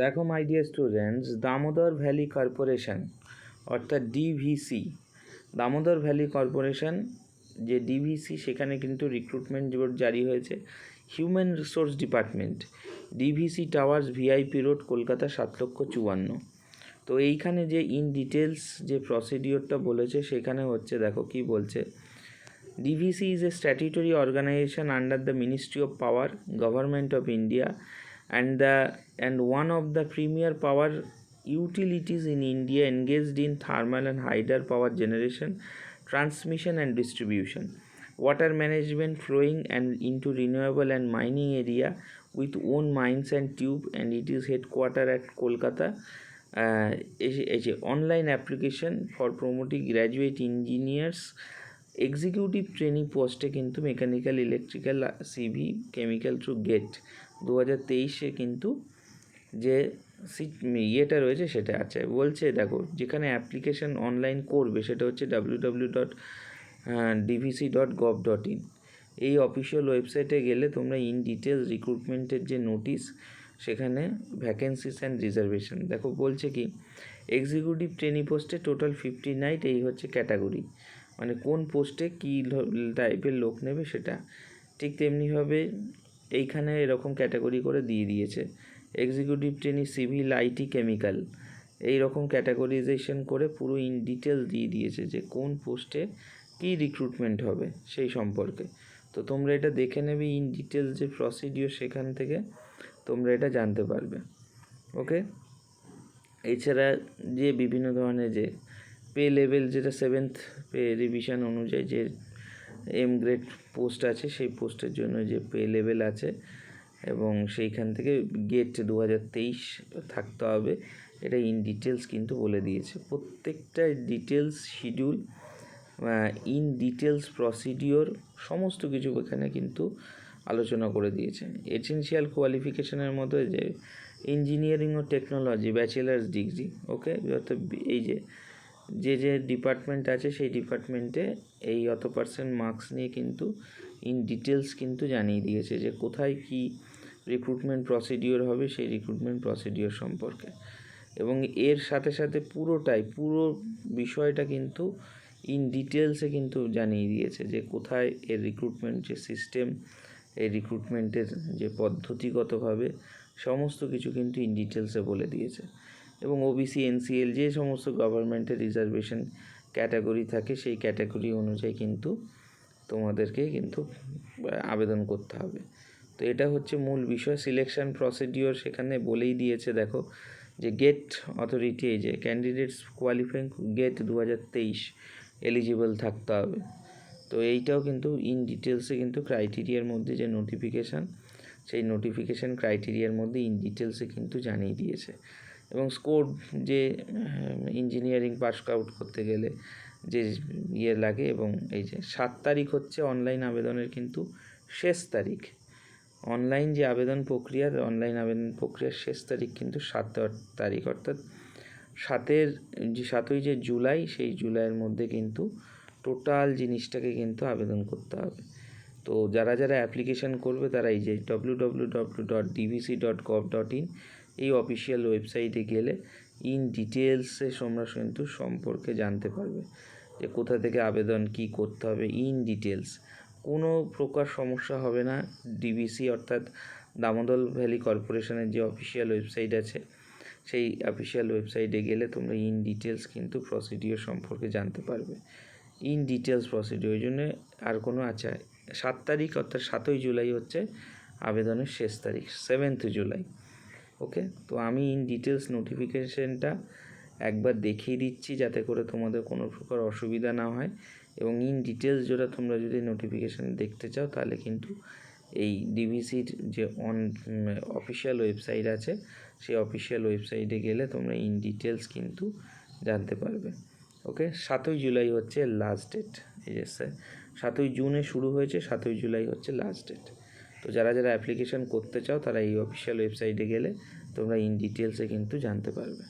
দেখো my dear students Damodar valley corporation অর্থাৎ DVC Damodar valley corporation যে ডিভিসি সেখানে কিন্তু রিক্রুটমেন্ট বোর্ড জারি হয়েছে। Human resource department DVC towers VIP road Kolkata সাত লক্ষ চুয়ান্ন। তো এইখানে যে ইন ডিটেলস যে প্রসিডিওরটা বলেছে সেখানে হচ্ছে দেখো কি বলছে। DVC is a statutory organization under the ministry of power government of India, and the and one of the premier power utilities in India engaged in thermal and hydro power generation, transmission and distribution, water management flowing and into renewable and mining area with own mines and tube, and it is headquartered at Kolkata. Uh, is, is a online application for promoting graduate engineers executive training পোস্টে কিন্তু mechanical electrical civil chemical through GATE দু হাজার তেইশে কিন্তু যে ইয়েটা রয়েছে সেটা আছে। বলছে, দেখো, যেখানে অ্যাপ্লিকেশন অনলাইন করবে, সেটা হচ্ছে W W dot DVC dot gov dot in এই অফিসিয়াল ওয়েবসাইটে গেলে তোমরা ইন ডিটেলস রিক্রুটমেন্টের যে নোটিশ সেখানে ভ্যাকেন্সিস অ্যান্ড রিজার্ভেশন দেখো, বলছে কি এক্সিকিউটিভ ট্রেনিং পোস্টে টোটাল ফিফটি নাইট এই হচ্ছে ক্যাটাগরি মানে কোন পোস্টে কী টাইপের লোক নেবে সেটা ঠিক তেমনিভাবে এইখানে এরকম ক্যাটাগরি করে দিয়ে দিয়েছে। Executive training civil IT chemical এই রকম ক্যাটাগরিজেশন করে পুরো ইন ডিটেলস দিয়ে দিয়েছে যে কোন পোস্টে কী রিক্রুটমেন্ট হবে সেই সম্পর্কে। তো তোমরা এটা দেখে নেবে ইন ডিটেলস যে প্রসিডিওর সেখান থেকে তোমরা এটা জানতে পারবে। ওকে এছাড়া যে বিভিন্ন ধরনের যে পে লেভেল যেটা সেভেন্থ পে রিভিশন অনুযায়ী যে এম গ্রেড পোস্ট আছে, সেই পোস্টের জন্য যে পে লেভেল আছে এবং সেইখান থেকে গেট দু হাজার তেইশ থাকতে হবে। এটা ইন ডিটেলস কিন্তু বলে দিয়েছে। প্রত্যেকটা details schedule in details procedure সমস্ত কিছু এখানে কিন্তু আলোচনা করে দিয়েছে। এসেন্সিয়াল কোয়ালিফিকেশনের মধ্যে যে ইঞ্জিনিয়ারিং ও টেকনোলজি ব্যাচেলার্স ডিগ্রি ওকে অর্থাৎ এই যে যে যে ডিপার্টমেন্ট আছে সেই ডিপার্টমেন্টে এই অত পার্সেন্ট মার্কস নিয়ে কিন্তু ইন ডিটেলস কিন্তু জানিয়ে দিয়েছে যে কোথায় কি রিক্রুটমেন্ট প্রসিডিওর হবে সেই রিক্রুটমেন্ট প্রসিডিওর সম্পর্কে। এবং এর সাথে সাথে পুরোটাই, পুরো বিষয়টা কিন্তু ইন ডিটেলসে কিন্তু জানিয়ে দিয়েছে যে কোথায় এর রিক্রুটমেন্ট যে সিস্টেম এই রিক্রুটমেন্টের যে পদ্ধতিগতভাবে সমস্ত কিছু কিন্তু ইন ডিটেলসে বলে দিয়েছে। এবং ওবিসি এনসিএল যে সমস্ত গভর্নমেন্টের রিজার্ভেশন ক্যাটাগরি থাকে, সেই ক্যাটাগরি অনুযায়ী কিন্তু তোমাদেরকে কিন্তু আবেদন করতে হবে। তো এটা হচ্ছে মূল বিষয়। সিলেকশন প্রসিডিওর সেখানে বলেই দিয়েছে, দেখো, যে গেট অথরিটি এই যে ক্যান্ডিডেটস কোয়ালিফাইং গেট দু হাজার তেইশ এলিজিবল থাকতে হবে। তো এইটাও কিন্তু ইন ডিটেলসে কিন্তু ক্রাইটেরিয়ার মধ্যে যে নোটিফিকেশান সেই নোটিফিকেশান ক্রাইটেরিয়ার মধ্যে ইন ডিটেলসে কিন্তু জানিয়ে দিয়েছে। এবং স্কোর যে ইঞ্জিনিয়ারিং পাস আউট করতে গেলে যে ইয়ে লাগে এবং এই যে সাত তারিখ হচ্ছে অনলাইন আবেদনের কিন্তু শেষ তারিখ। অনলাইন যে আবেদন প্রক্রিয়ার অনলাইন আবেদন প্রক্রিয়ার শেষ তারিখ কিন্তু সাত তারিখ, অর্থাৎ সাতের, যে সাতই যে জুলাই, সেই জুলাইয়ের মধ্যে কিন্তু টোটাল জিনিসটাকে কিন্তু আবেদন করতে হবে। তো যারা যারা অ্যাপ্লিকেশান করবে তারা এই যে W W W dot DVC dot gov dot in এই অফিসিয়াল ওয়েবসাইটে গেলে ইন ডিটেলসে তোমরা কিন্তু সম্পর্কে জানতে পারবে যে কোথা থেকে আবেদন, কি করতে হবে ইন ডিটেলস কোনো প্রকার সমস্যা হবে না। ডিবিসি অর্থাৎ দামোদর ভ্যালি কর্পোরেশনের যে অফিসিয়াল ওয়েবসাইট আছে, সেই অফিসিয়াল ওয়েবসাইটে গেলে তোমরা ইন ডিটেলস কিন্তু প্রসিডিওর সম্পর্কে জানতে পারবে। ইন ডিটেলস প্রসিডিওর ওই জন্য আর কোনো আচ্ছা সাত তারিখ অর্থাৎ সাতই জুলাই হচ্ছে আবেদনের শেষ তারিখ সেভেন্থ জুলাই। ওকে তো আমি ইন ডিটেলস নোটিফিকেশানটা একবার দেখিয়ে দিচ্ছি যাতে করে তোমাদের কোনো প্রকার অসুবিধা না হয়। এবং ইন ডিটেলস যেটা তোমরা যদি নোটিফিকেশান দেখতে চাও, তাহলে কিন্তু এই ডিভিসির যে অন অফিসিয়াল ওয়েবসাইট আছে, সেই অফিসিয়াল ওয়েবসাইটে গেলে তোমরা ইন ডিটেলস কিন্তু জানতে পারবে। ওকে সাতই জুলাই হচ্ছে লাস্ট ডেট এই যে স্যার সাতই জুনে শুরু হয়েছে, সাতই জুলাই হচ্ছে লাস্ট ডেট তো যারা যারা অ্যাপ্লিকেশান করতে চাও তারা এই অফিসিয়াল ওয়েবসাইটে গেলে তোমরা ইন ডিটেলসে কিন্তু জানতে পারবে।